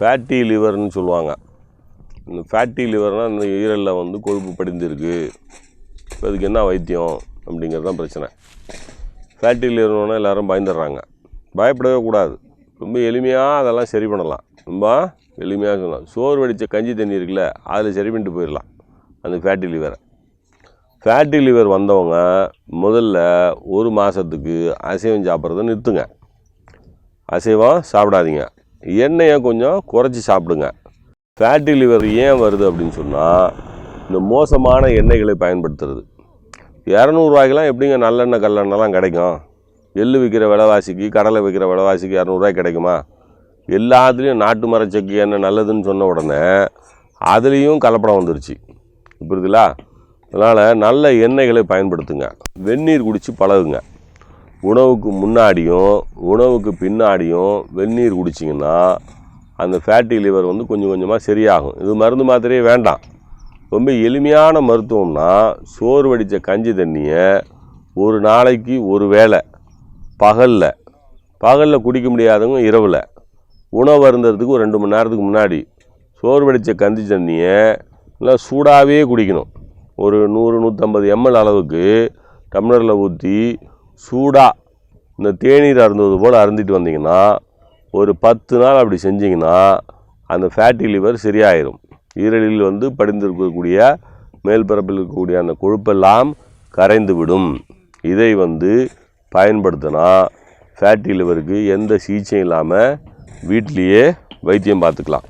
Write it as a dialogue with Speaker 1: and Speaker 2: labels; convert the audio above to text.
Speaker 1: Fatty லிவர்னு சொல்லுவாங்க. இந்த fatty லிவர்னால் இந்த ஈரலில் வந்து கொழுப்பு படிந்திருக்கு. இப்போ அதுக்கு என்ன வைத்தியம் அப்படிங்கிறது தான் பிரச்சனை. ஃபேட்டி லிவர்னா எல்லாரும் பயந்துடுறாங்க. பயப்படவே கூடாது. ரொம்ப எளிமையாக அதெல்லாம் சரி பண்ணலாம். ரொம்ப எளிமையாக சொல்லலாம். சோறு வடித்த கஞ்சி தண்ணி இருக்குல்ல அதில் சரி பண்ணிட்டு போயிடலாம். அந்த ஃபேட்டி லிவரை ஃபேட்டி லிவர் வந்தவங்க முதல்ல ஒரு மாதத்துக்கு அசைவம் சாப்பிட்றத நிறுத்துங்க. அசைவம் சாப்பிடாதீங்க. எண்ணெயை கொஞ்சம் குறைச்சி சாப்பிடுங்க. ஃபேட்டி லிவர் ஏன் வருது அப்படின்னு சொன்னால் இந்த மோசமான எண்ணெய்களை பயன்படுத்துறது. இரநூறுவாய்க்கெலாம் எப்படிங்க நல்லெண்ணெய் கல்லெண்ணெய்லாம் கிடைக்கும்? எள்ளு விற்கிற விலைவாசிக்கு கடலை விற்கிற விலைவாசிக்கு இரநூறுவாய் கிடைக்குமா? எல்லாத்துலேயும் நாட்டு மரச்செக்கு எண்ணெய் நல்லதுன்னு சொன்ன உடனே அதுலேயும் கலப்படம் வந்துருச்சு. புரியுதுங்களா? அதனால் நல்ல எண்ணெய்களை பயன்படுத்துங்க. வெந்நீர் குடித்து பழகுங்க. உணவுக்கு முன்னாடியும் உணவுக்கு பின்னாடியும் வெந்நீர் குடிச்சிங்கன்னா அந்த ஃபேட்டி லிவர் வந்து கொஞ்சம் கொஞ்சமாக சரியாகும். இது மருந்து மாத்திரையே வேண்டாம். ரொம்ப எளிமையான மருத்துவம்னா சோறு வடித்த கஞ்சி தண்ணியை ஒரு நாளைக்கு ஒரு வேளை பகலில். பகலில் குடிக்க முடியாதவங்க இரவில். உணவு அருந்துறதுக்கு ஒரு ரெண்டு மணி நேரத்துக்கு முன்னாடி சோறு வடித்த கஞ்சி தண்ணியை நல்லா சூடாகவே குடிக்கணும். ஒரு நூறு நூற்றம்பது எம்எல் அளவுக்கு டம்ளரில் ஊற்றி சூடாக இந்த தேநீர் அருந்துவது போல் அருந்திட்டு வந்தீங்கன்னா ஒரு பத்து நாள் அப்படி செஞ்சிங்கன்னா அந்த ஃபேட்டி லிவர் சரியாயிரும். ஈரலில் வந்து படிந்திருக்கக்கூடிய மேல்பரப்பில் இருக்கக்கூடிய அந்த கொழுப்பெல்லாம் கரைந்து விடும் இதை வந்து பயன்படுத்தினா ஃபேட்டி லிவருக்கு எந்த சிகிச்சையும் இல்லாமல் வீட்டிலையே வைத்தியம் பார்த்துக்கலாம்.